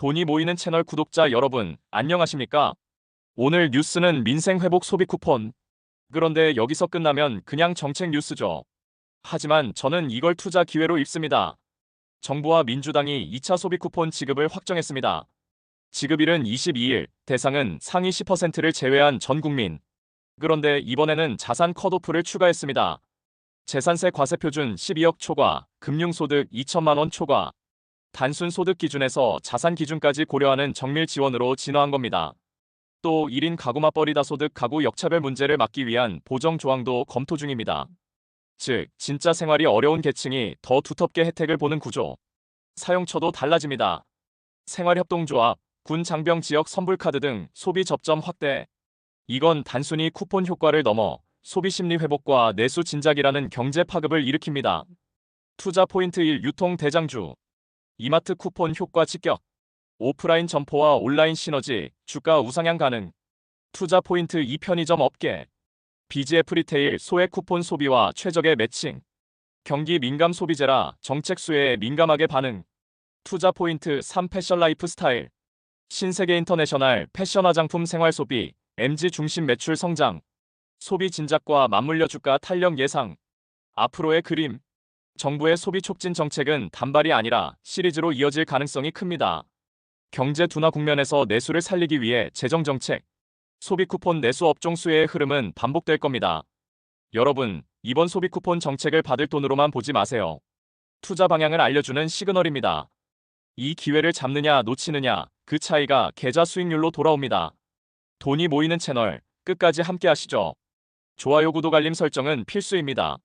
돈이 모이는 채널 구독자 여러분, 안녕하십니까? 오늘 뉴스는 민생 회복 소비 쿠폰. 그런데 여기서 끝나면 그냥 정책 뉴스죠. 하지만 저는 이걸 투자 기회로 읽습니다. 정부와 민주당이 2차 소비 쿠폰 지급을 확정했습니다. 지급일은 22일, 대상은 상위 10%를 제외한 전 국민. 그런데 이번에는 자산 컷오프를 추가했습니다. 재산세 과세 표준 12억 초과, 금융소득 2천만 원 초과, 단순 소득 기준에서 자산 기준까지 고려하는 정밀 지원으로 진화한 겁니다. 또 1인 가구 맞벌이 다 소득 가구 역차별 문제를 막기 위한 보정 조항도 검토 중입니다. 즉, 진짜 생활이 어려운 계층이 더 두텁게 혜택을 보는 구조. 사용처도 달라집니다. 생활협동조합, 군 장병 지역 선불카드 등 소비 접점 확대. 이건 단순히 쿠폰 효과를 넘어 소비 심리 회복과 내수 진작이라는 경제 파급을 일으킵니다. 투자 포인트 1 유통 대장주. 이마트 쿠폰 효과 직격. 오프라인 점포와 온라인 시너지, 주가 우상향 가능. 투자 포인트 2 편의점 업계. BGF 리테일 소액 쿠폰 소비와 최적의 매칭. 경기 민감 소비재라 정책 수혜에 민감하게 반응. 투자 포인트 3 패션 라이프 스타일. 신세계 인터내셔널 패션 화장품 생활 소비, MG 중심 매출 성장. 소비 진작과 맞물려 주가 탄력 예상. 앞으로의 그림. 정부의 소비 촉진 정책은 단발이 아니라 시리즈로 이어질 가능성이 큽니다. 경제 둔화 국면에서 내수를 살리기 위해 재정 정책, 소비 쿠폰 내수 업종 수혜의 흐름은 반복될 겁니다. 여러분, 이번 소비 쿠폰 정책을 받을 돈으로만 보지 마세요. 투자 방향을 알려주는 시그널입니다. 이 기회를 잡느냐 놓치느냐 그 차이가 계좌 수익률로 돌아옵니다. 돈이 모이는 채널 끝까지 함께 하시죠. 좋아요 구독 알림 설정은 필수입니다.